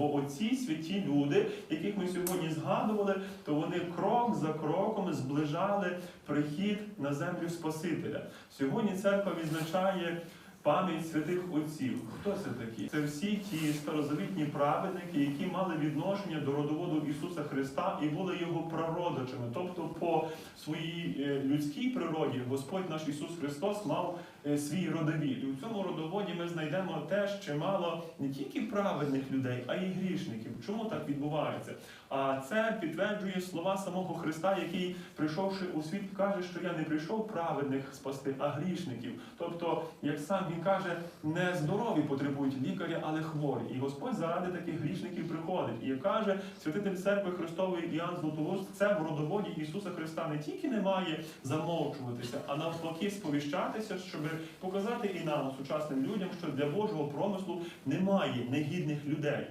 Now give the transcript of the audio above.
Бо оці святі люди, яких ми сьогодні згадували, то вони крок за кроком зближали прихід на землю Спасителя. Сьогодні церква відзначає пам'ять святих отців. Хто це такі? Це всі ті старозавітні праведники, які мали відношення до родоводу Ісуса Христа і були його прародичами. Тобто, по своїй е, людській природі Господь наш Ісус Христос мав е, свій родовід. І в цьому родоводі ми знайдемо теж чимало не тільки праведних людей, а й грішників. Чому так відбувається? А це підтверджує слова самого Христа, який, прийшовши у світ, каже, що я не прийшов праведних спасти, а грішників. Тобто, як сам він каже, не здорові потребують лікаря, але хворі. І Господь заради таких грішників приходить. І каже святитель церкви Христової Іоанн Златоуст, це в родоводі Ісуса Христа не тільки не має замовчуватися, а навпаки сповіщатися, щоб показати і нам, сучасним людям, що для Божого промислу немає негідних людей.